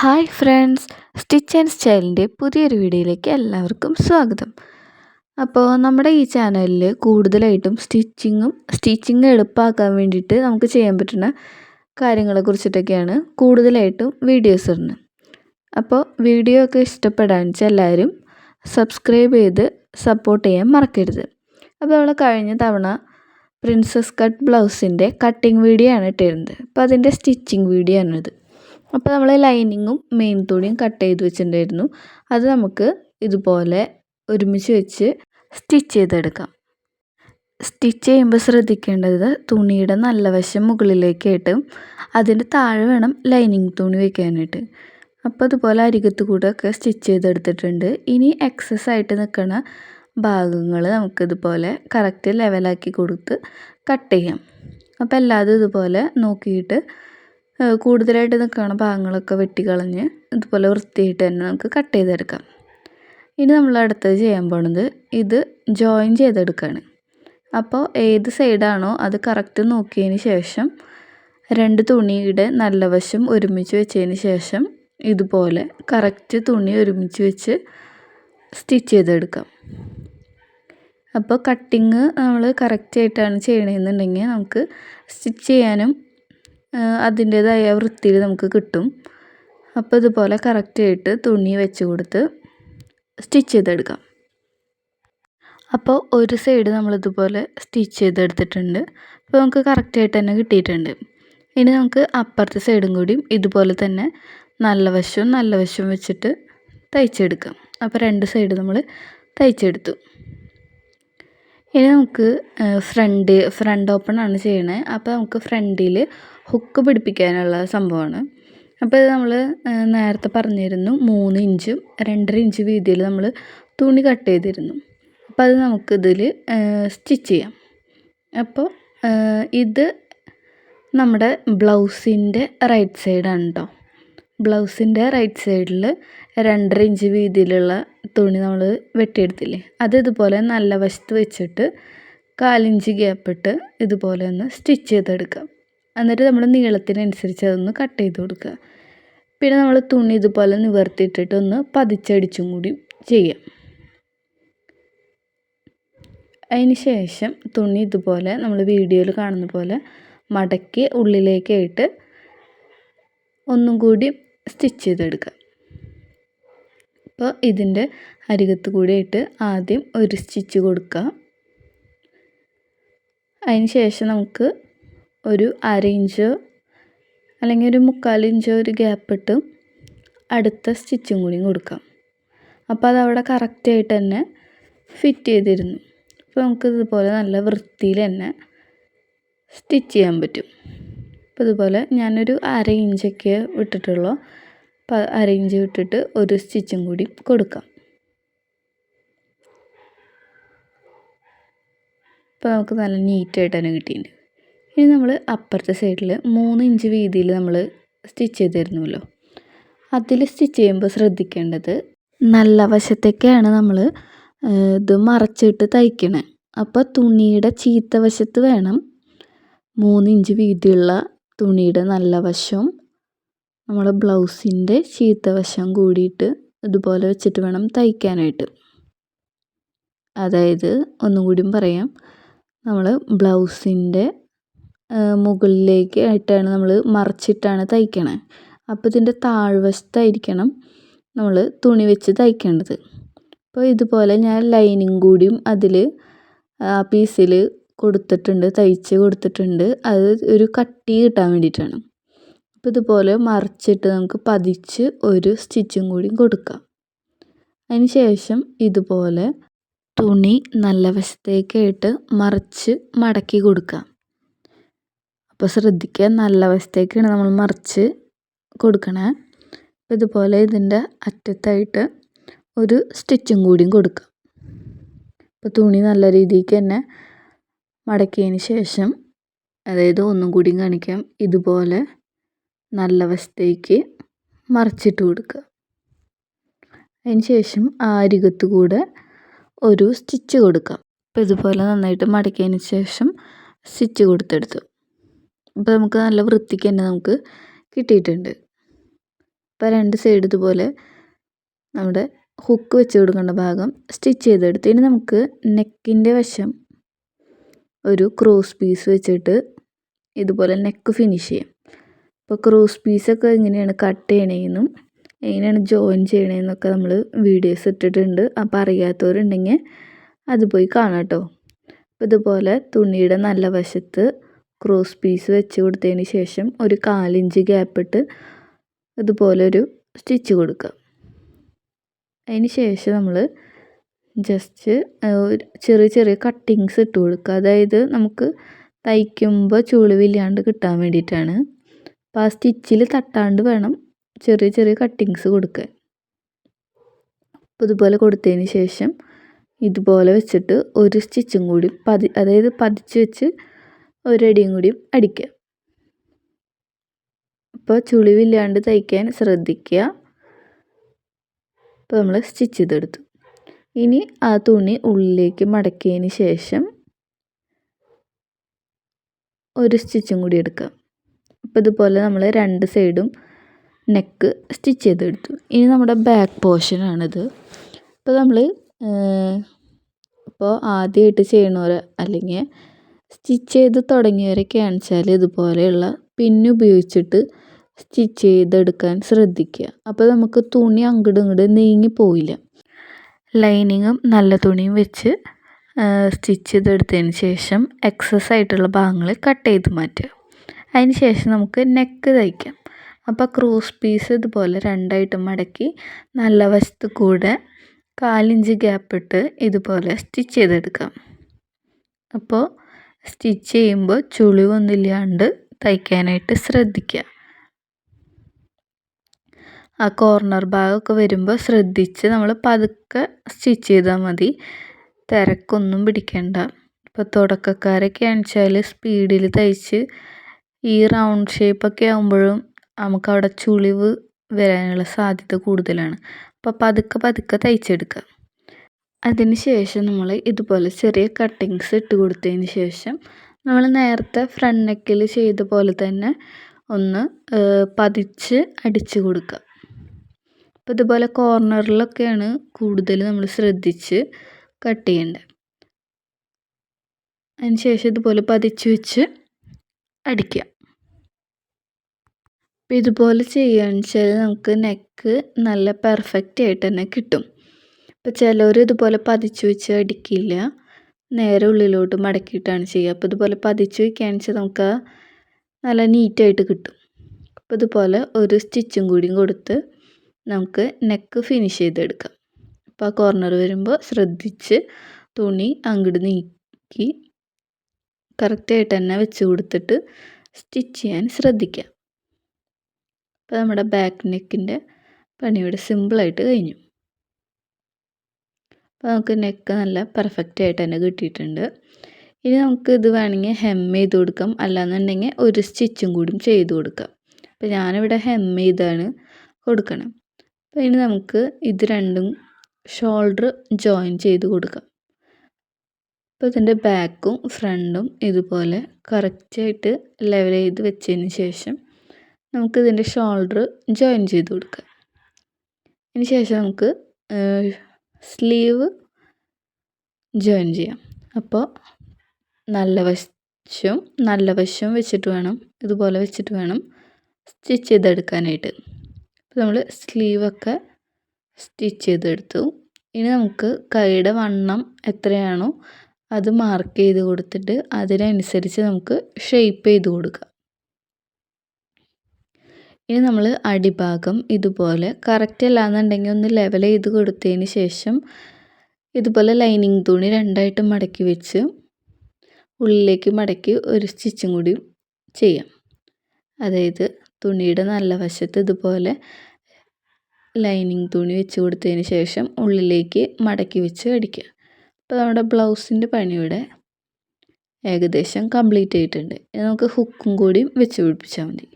Hi friends stitch and സ്റ്റൈലിന്റെ പുതിയൊരു വീഡിയോയിലേക്ക് എല്ലാവർക്കും സ്വാഗതം. അപ്പോൾ നമ്മുടെ ഈ ചാനലിൽ കൂടുതലായിട്ടും സ്റ്റിച്ചിങ്ങും സ്റ്റിച്ചിങ് എളുപ്പമാക്കാൻ വേണ്ടിയിട്ട് നമുക്ക് ചെയ്യാൻ പറ്റുന്ന കാര്യങ്ങളെ കുറിച്ചിട്ടൊക്കെയാണ് കൂടുതലായിട്ടും വീഡിയോസ് ഇടുന്നത്. അപ്പോൾ വീഡിയോ ഒക്കെ ഇഷ്ടപ്പെടാന്ന് വെച്ചാൽ എല്ലാവരും സബ്സ്ക്രൈബ് ചെയ്ത് സപ്പോർട്ട് ചെയ്യാൻ മറക്കരുത്. അപ്പോൾ നമ്മൾ കഴിഞ്ഞ തവണ പ്രിൻസസ് കട്ട് ബ്ലൗസിന്റെ കട്ടിങ് വീഡിയോ ആണ് ഇട്ടിരുന്നത്. അപ്പോൾ അതിന്റെ സ്റ്റിച്ചിങ് വീഡിയോ ആണിത്. അപ്പോൾ നമ്മൾ ലൈനിങ്ങും മെയിൻ തുണിയും കട്ട് ചെയ്ത് വെച്ചിട്ടുണ്ടായിരുന്നു. അത് നമുക്ക് ഇതുപോലെ ഒരുമിച്ച് വെച്ച് സ്റ്റിച്ച് ചെയ്തെടുക്കാം. സ്റ്റിച്ച് ചെയ്യുമ്പോൾ ശ്രദ്ധിക്കേണ്ടത് തുണിയുടെ നല്ല വശം മുകളിലേക്കായിട്ട് അതിന്റെ താഴെ വേണം ലൈനിങ് തുണി വെക്കാനായിട്ട്. അപ്പോൾ അതുപോലെ അരികത്ത് കൂടെ ഒക്കെ സ്റ്റിച്ച് ചെയ്തെടുത്തിട്ടുണ്ട്. ഇനി എക്സസ് ആയിട്ട് നിൽക്കുന്ന ഭാഗങ്ങൾ നമുക്കിതുപോലെ കറക്റ്റ് ലെവലാക്കി കൊടുത്ത് കട്ട് ചെയ്യാം. അപ്പോൾ എല്ലാതും ഇതുപോലെ നോക്കിയിട്ട് കൂടുതലായിട്ട് നിൽക്കുന്ന ഭാഗങ്ങളൊക്കെ വെട്ടിക്കളഞ്ഞ് ഇതുപോലെ വൃത്തിയായിട്ട് തന്നെ നമുക്ക് കട്ട് ചെയ്തെടുക്കാം. ഇനി നമ്മൾ അടുത്തത് ചെയ്യാൻ പോണത് ഇത് ജോയിൻ ചെയ്തെടുക്കുകയാണ് അപ്പോൾ ഏത് സൈഡാണോ അത് കറക്റ്റ് നോക്കിയതിന് ശേഷം രണ്ട് തുണിയുടെ നല്ല വശം ഒരുമിച്ച് വെച്ചതിന് ശേഷം ഇതുപോലെ കറക്റ്റ് തുണി ഒരുമിച്ച് വെച്ച് സ്റ്റിച്ച് ചെയ്തെടുക്കാം. അപ്പോൾ കട്ടിങ് നമ്മൾ കറക്റ്റായിട്ടാണ് ചെയ്യണമെന്നുണ്ടെങ്കിൽ നമുക്ക് സ്റ്റിച്ച് ചെയ്യാനും അതിന്റേതായ വൃത്തിയിൽ നമുക്ക് കിട്ടും. അപ്പോൾ ഇതുപോലെ കറക്റ്റായിട്ട് തുണി വെച്ച് കൊടുത്ത് സ്റ്റിച്ച് ചെയ്തെടുക്കാം. അപ്പോൾ ഒരു സൈഡ് നമ്മളിതുപോലെ സ്റ്റിച്ച് ചെയ്തെടുത്തിട്ടുണ്ട്. അപ്പോൾ നമുക്ക് കറക്റ്റായിട്ട് തന്നെ കിട്ടിയിട്ടുണ്ട്. ഇനി നമുക്ക് അപ്പുറത്തെ സൈഡും കൂടിയും ഇതുപോലെ തന്നെ നല്ല വശവും നല്ല വശവും വെച്ചിട്ട് തയ്ച്ചെടുക്കാം. അപ്പോൾ രണ്ട് സൈഡ് നമ്മൾ തയ്ച്ചെടുത്തു. ഇനി നമുക്ക് ഫ്രണ്ട് ഫ്രണ്ട് ഓപ്പൺ ആണ് ചെയ്യണേ. അപ്പോൾ നമുക്ക് ഫ്രണ്ടിൽ ഹുക്ക് പിടിപ്പിക്കാനുള്ള സംഭവമാണ്. അപ്പോൾ ഇത് നമ്മൾ നേരത്തെ പറഞ്ഞിരുന്നു മൂന്ന് ഇഞ്ചും രണ്ടര ഇഞ്ച് വീതിയിൽ നമ്മൾ തുണി കട്ട് ചെയ്തിരുന്നു. അപ്പോൾ അത് നമുക്കിതിൽ സ്റ്റിച്ച് ചെയ്യാം. അപ്പോൾ ഇത് നമ്മുടെ ബ്ലൗസിന്റെ റൈറ്റ് സൈഡാണ് കേട്ടോ ബ്ലൗസിന്റെ റൈറ്റ് സൈഡിൽ രണ്ടര ഇഞ്ച് വീതിയിലുള്ള തുണി നമ്മൾ വെട്ടിയെടുത്തില്ലേ? അത് ഇതുപോലെ നല്ല വശത്ത് വെച്ചിട്ട് കാലിഞ്ച് ഗ്യാപ്പിട്ട് ഇതുപോലെ ഒന്ന് സ്റ്റിച്ച് ചെയ്തെടുക്കാം എന്നിട്ട് നമ്മൾ നീളത്തിനനുസരിച്ച് അതൊന്ന് കട്ട് ചെയ്ത് കൊടുക്കുക. പിന്നെ നമ്മൾ തുണി ഇതുപോലെ നിവർത്തിയിട്ടിട്ട് ഒന്ന് പതിച്ചടിച്ചും കൂടി ചെയ്യാം. അതിന് ശേഷം തുണി ഇതുപോലെ നമ്മൾ വീഡിയോയിൽ കാണുന്ന പോലെ മടക്കി ഉള്ളിലേക്കായിട്ട് ഒന്നും കൂടി സ്റ്റിച്ച് ചെയ്തെടുക്കുക. അപ്പോൾ ഇതിന്റെ അരികത്ത് കൂടിയിട്ട് ആദ്യം ഒരു സ്റ്റിച്ച് കൊടുക്കുക. അതിന് ശേഷം നമുക്ക് ഒരു അര ഇഞ്ചോ അല്ലെങ്കിൽ ഒരു മുക്കാൽ ഇഞ്ചോ ഒരു ഗ്യാപ്പ് ഇട്ട് അടുത്ത സ്റ്റിച്ചും കൂടി കൊടുക്കാം. അപ്പോൾ അതവിടെ കറക്റ്റായിട്ട് തന്നെ ഫിറ്റ് ചെയ്തിരുന്നു. അപ്പോൾ നമുക്ക് ഇതുപോലെ നല്ല വൃത്തിയിൽ തന്നെ സ്റ്റിച്ച് ചെയ്യാൻ പറ്റും. അപ്പോൾ ഇതുപോലെ ഞാനൊരു അര ഇഞ്ചൊക്കെ വിട്ടിട്ടുള്ളൂ അപ്പോൾ അര ഇഞ്ച് വിട്ടിട്ട് ഒരു സ്റ്റിച്ചും കൂടി കൊടുക്കാം. അപ്പോൾ നമുക്ക് നല്ല നീറ്റായിട്ട് തന്നെ കിട്ടിയിട്ടുണ്ട്. ഇനി നമ്മൾ അപ്പുറത്തെ സൈഡിൽ മൂന്ന് ഇഞ്ച് വീതിയിൽ നമ്മൾ സ്റ്റിച്ച് ചെയ്തിരുന്നല്ലോ. അതിൽ സ്റ്റിച്ച് ചെയ്യുമ്പോൾ ശ്രദ്ധിക്കേണ്ടത് നല്ല വശത്തേക്കാണ് നമ്മൾ ഇത് മറച്ചിട്ട് തയ്ക്കണേ. അപ്പോൾ തുണിയുടെ ചീത്ത വശത്ത് വേണം മൂന്ന് ഇഞ്ച് വീതിയുള്ള തുണിയുടെ നല്ല വശവും നമ്മൾ ബ്ലൗസിന്റെ ചീത്ത വശം കൂടിയിട്ട് ഇതുപോലെ വെച്ചിട്ട് വേണം തയ്ക്കാനായിട്ട്. അതായത് ഒന്നും കൂടിയും പറയാം നമ്മൾ ബ്ലൗസിന്റെ മുകളിലേക്ക് ആയിട്ടാണ് നമ്മൾ മറിച്ചിട്ടാണ് തയ്ക്കണത് അപ്പോൾ ഇതിന്റെ താഴ്വശത്തായിരിക്കണം നമ്മൾ തുണി വെച്ച് തയ്ക്കേണ്ടത്. അപ്പോൾ ഇതുപോലെ ഞാൻ ലൈനിങ് കൂടിയും അതിൽ ആ പീസിൽ കൊടുത്തിട്ടുണ്ട് തയ്ച്ച് കൊടുത്തിട്ടുണ്ട്. അത് ഒരു കട്ടി കിട്ടാൻ വേണ്ടിയിട്ടാണ്. അപ്പോൾ ഇതുപോലെ മറിച്ചിട്ട് നമുക്ക് പതിച്ച് ഒരു സ്റ്റിച്ചും കൂടി കൊടുക്കാം. അതിന് ശേഷം ഇതുപോലെ തുണി നല്ല വശത്തേക്കായിട്ട് മറിച്ച് മടക്കി കൊടുക്കാം. അപ്പോൾ ശ്രദ്ധിക്കുക നല്ല വശത്തേക്കാണ് നമ്മൾ മറിച്ച് കൊടുക്കണേ. അപ്പോൾ ഇതുപോലെ ഇതിന്റെ അറ്റത്തായിട്ട് ഒരു സ്റ്റിച്ചും കൂടിയും കൊടുക്കാം. അപ്പോൾ തുണി നല്ല രീതിക്ക് തന്നെ മടക്കിയതിന് ശേഷം അതായത് ഒന്നും കൂടി കാണിക്കാം ഇതുപോലെ നല്ല വശത്തേക്ക് മറിച്ചിട്ട് കൊടുക്കുക. അതിന് ശേഷം ആ അരികത്ത് കൂടെ ഒരു സ്റ്റിച്ച് കൊടുക്കാം. അപ്പോൾ ഇതുപോലെ നന്നായിട്ട് മടക്കിയതിന് ശേഷം സ്റ്റിച്ച് കൊടുത്തെടുത്തു. അപ്പോൾ നമുക്ക് നല്ല വൃത്തിക്ക് തന്നെ നമുക്ക് കിട്ടിയിട്ടുണ്ട്. അപ്പോൾ രണ്ട് സൈഡ് ഇതുപോലെ നമ്മുടെ ഹുക്ക് വെച്ച് കൊടുക്കേണ്ട ഭാഗം സ്റ്റിച്ച് ചെയ്തെടുത്ത്. ഇനി നമുക്ക് നെക്കിന്റെ വശം ഒരു ക്രോസ് പീസ് വെച്ചിട്ട് ഇതുപോലെ നെക്ക് ഫിനിഷ് ചെയ്യാം. അപ്പോൾ ക്രോസ് പീസൊക്കെ എങ്ങനെയാണ് കട്ട് ചെയ്യണേന്നും എങ്ങനെയാണ് ജോയിൻ ചെയ്യണേന്നൊക്കെ നമ്മൾ വീഡിയോസ് ഇട്ടിട്ടുണ്ട്. അപ്പോൾ അറിയാത്തവരുണ്ടെങ്കിൽ അത് പോയി കാണാം കേട്ടോ അപ്പോൾ ഇതുപോലെ തുണിയുടെ നല്ല വശത്ത് ക്രോസ് പീസ് വെച്ച് കൊടുത്തതിന് ശേഷം ഒരു കാലിഞ്ച് ഗ്യാപ്പിട്ട് ഇതുപോലൊരു സ്റ്റിച്ച് കൊടുക്കുക അതിന് ശേഷം നമ്മൾ ജസ്റ്റ് ചെറിയ ചെറിയ കട്ടിങ്സ് ഇട്ട് കൊടുക്കുക. അതായത് നമുക്ക് തയ്ക്കുമ്പോൾ ചുളിവില്ലാണ്ട് കിട്ടാൻ വേണ്ടിയിട്ടാണ്. അപ്പോൾ ആ സ്റ്റിച്ചിൽ തട്ടാണ്ട് വേണം ചെറിയ ചെറിയ കട്ടിങ്സ് കൊടുക്കാൻ. അപ്പോൾ ഇതുപോലെ കൊടുത്തതിന് ശേഷം ഇതുപോലെ വെച്ചിട്ട് ഒരു സ്റ്റിച്ചും കൂടി പതി അതായത് പതിച്ച് വെച്ച് ഒരടിയും കൂടി അടിക്കുക. അപ്പോൾ ചുളിവില്ലാണ്ട് തയ്ക്കാൻ ശ്രദ്ധിക്കുക. അപ്പോൾ നമ്മൾ സ്റ്റിച്ച് ചെയ്തെടുത്തു. ഇനി ആ തുണി ഉള്ളിലേക്ക് മടക്കിയതിന് ശേഷം ഒരു സ്റ്റിച്ചും കൂടി എടുക്കാം. അപ്പോൾ ഇതുപോലെ നമ്മൾ രണ്ട് സൈഡും നെക്ക് സ്റ്റിച്ച് ചെയ്തെടുത്തു. ഇനി നമ്മുടെ ബാക്ക് പോർഷനാണിത് അപ്പോൾ നമ്മൾ ഇപ്പോൾ ആദ്യമായിട്ട് ചെയ്യണവർ അല്ലെങ്കിൽ സ്റ്റിച്ച് ചെയ്ത് തുടങ്ങിയവരൊക്കെ ആണെച്ചാൽ ഇതുപോലെയുള്ള പിന്നുപയോഗിച്ചിട്ട് സ്റ്റിച്ച് ചെയ്തെടുക്കാൻ ശ്രദ്ധിക്കുക. അപ്പോൾ നമുക്ക് തുണി അങ്ങോട്ടും ഇങ്ങോട്ട് നീങ്ങി പോയില്ല. ലൈനിങ്ങും നല്ല തുണിയും വെച്ച് സ്റ്റിച്ച് ചെയ്തെടുത്തതിന് ശേഷം എക്സസ് ആയിട്ടുള്ള ഭാഗങ്ങൾ കട്ട് ചെയ്ത് മാറ്റുക. അതിന് ശേഷം നമുക്ക് നെക്ക് തയ്ക്കാം. അപ്പോൾ ക്രൂസ് പീസ് ഇതുപോലെ രണ്ടായിട്ട് മടക്കി നല്ല വശത്ത് കൂടെ കാലിഞ്ച് ഗ്യാപ്പ് ഇട്ട് ഇതുപോലെ സ്റ്റിച്ച് ചെയ്തെടുക്കാം. അപ്പോൾ സ്റ്റിച്ച് ചെയ്യുമ്പോൾ ചുളിവൊന്നുമില്ലാണ്ട് തയ്ക്കാനായിട്ട് ശ്രദ്ധിക്കുക. ആ കോർണർ ഭാഗമൊക്കെ വരുമ്പോൾ ശ്രദ്ധിച്ച് നമ്മൾ പതുക്കെ സ്റ്റിച്ച് ചെയ്താൽ മതി. തിരക്കൊന്നും പിടിക്കണ്ട. ഇപ്പോൾ തുടക്കക്കാരൊക്കെ ആണെന്നുവെച്ചാൽ സ്പീഡിൽ തയ്ച്ച് ഈ റൗണ്ട് ഷേപ്പൊക്കെ ആകുമ്പോഴും നമുക്ക് അവിടെ ചുളിവ് വരാനുള്ള സാധ്യത കൂടുതലാണ്. അപ്പോൾ പതുക്കെ പതുക്കെ തയ്ച്ചെടുക്കുക അതിന് ശേഷം നമ്മൾ ഇതുപോലെ ചെറിയ കട്ടിങ്സ് ഇട്ട് കൊടുത്തതിന് ശേഷം നമ്മൾ നേരത്തെ ഫ്രണ്ട് നെക്കിൽ ചെയ്ത പോലെ തന്നെ ഒന്ന് പതിച്ച് അടിച്ചു കൊടുക്കുക അപ്പോൾ ഇതുപോലെ കോർണറിലൊക്കെയാണ് കൂടുതൽ നമ്മൾ ശ്രദ്ധിച്ച് കട്ട് ചെയ്യേണ്ടത് അതിന് ശേഷം ഇതുപോലെ പതിച്ച് വെച്ച് അടിക്കുക അപ്പോൾ ഇതുപോലെ ചെയ്യുകയാണെന്ന് വെച്ചാൽ നമുക്ക് നെക്ക് നല്ല പെർഫെക്റ്റ് ആയിട്ട് തന്നെ കിട്ടും. ഇപ്പോൾ ചിലർ ഇതുപോലെ പതിച്ച് വെച്ച് അടിക്കില്ല. നേരെ ഉള്ളിലോട്ട് മടക്കിയിട്ടാണ് ചെയ്യുക അപ്പോൾ ഇതുപോലെ പതിച്ച് വയ്ക്കുകയാണെന്ന് വെച്ചാൽ നമുക്ക് നല്ല നീറ്റായിട്ട് കിട്ടും. അപ്പോൾ ഇതുപോലെ ഒരു സ്റ്റിച്ചും കൂടിയും കൊടുത്ത് നമുക്ക് നെക്ക് ഫിനിഷ് ചെയ്തെടുക്കാം. അപ്പോൾ ആ കോർണർ വരുമ്പോൾ ശ്രദ്ധിച്ച് തുണി അങ്ങോട്ട് നീക്കി കറക്റ്റായിട്ട് തന്നെ വെച്ച് കൊടുത്തിട്ട് സ്റ്റിച്ച് ചെയ്യാൻ ശ്രദ്ധിക്കുക അപ്പോൾ നമ്മുടെ ബാക്ക് നെക്കിന്റെ പണി ഇവിടെ സിമ്പിളായിട്ട് കഴിഞ്ഞു. അപ്പോൾ നമുക്ക് നെക്ക് നല്ല പെർഫെക്റ്റ് ആയിട്ട് തന്നെ കിട്ടിയിട്ടുണ്ട്. ഇനി നമുക്ക് ഇത് വേണമെങ്കിൽ ഹെം ചെയ്ത് കൊടുക്കാം. അല്ലാന്നുണ്ടെങ്കിൽ ഒരു സ്റ്റിച്ചും കൂടി ചെയ്ത് കൊടുക്കാം. അപ്പോൾ ഞാനിവിടെ ഹെം ചെയ്താണ് കൊടുക്കണം. അപ്പോൾ ഇനി നമുക്ക് ഇത് രണ്ടും ഷോൾഡർ ജോയിൻ ചെയ്ത് കൊടുക്കാം. അപ്പോൾ ഇതിന്റെ ബാക്കും ഫ്രണ്ടും ഇതുപോലെ കറക്റ്റായിട്ട് ലെവൽ ചെയ്ത് വെച്ചതിന് ശേഷം നമുക്ക് ഇതിന്റെ ഷോൾഡർ ജോയിൻ ചെയ്ത് കൊടുക്കാം. അതിന് ശേഷം നമുക്ക് സ്ലീവ് ജോയിൻ ചെയ്യാം. അപ്പോൾ നല്ല വശവും നല്ല വശവും വെച്ചിട്ട് വേണം ഇതുപോലെ വെച്ചിട്ട് വേണം സ്റ്റിച്ച് ചെയ്തെടുക്കാനായിട്ട്. അപ്പോൾ നമ്മൾ സ്ലീവൊക്കെ സ്റ്റിച്ച് ചെയ്തെടുത്തു. ഇനി നമുക്ക് കൈയുടെ വണ്ണം എത്രയാണോ അത് മാർക്ക് ചെയ്ത് കൊടുത്തിട്ട് അതിനനുസരിച്ച് നമുക്ക് ഷെയ്പ്പ് ചെയ്ത് കൊടുക്കാം. ഇനി നമ്മൾ അടിഭാഗം ഇതുപോലെ കറക്റ്റ് അല്ലാന്നുണ്ടെങ്കിൽ ഒന്ന് ലെവൽ ചെയ്ത് കൊടുത്തതിന് ശേഷം ഇതുപോലെ ലൈനിങ് തുണി രണ്ടായിട്ട് മടക്കി വെച്ച് ഉള്ളിലേക്ക് മടക്കി ഒരു സ്റ്റിച്ചും കൂടി ചെയ്യാം. അതായത് തുണിയുടെ നല്ല വശത്ത് ഇതുപോലെ ലൈനിങ് തുണി വെച്ച് കൊടുത്തതിന് ശേഷം ഉള്ളിലേക്ക് മടക്കി വെച്ച് അടിക്കുക. അപ്പോൾ നമ്മുടെ ബ്ലൗസിന്റെ പണിയുടെ ഏകദേശം കംപ്ലീറ്റ് ആയിട്ടുണ്ട്. നമുക്ക് ഹുക്കും കൂടി വെച്ച് പിടിപ്പിച്ചാൽ മതി.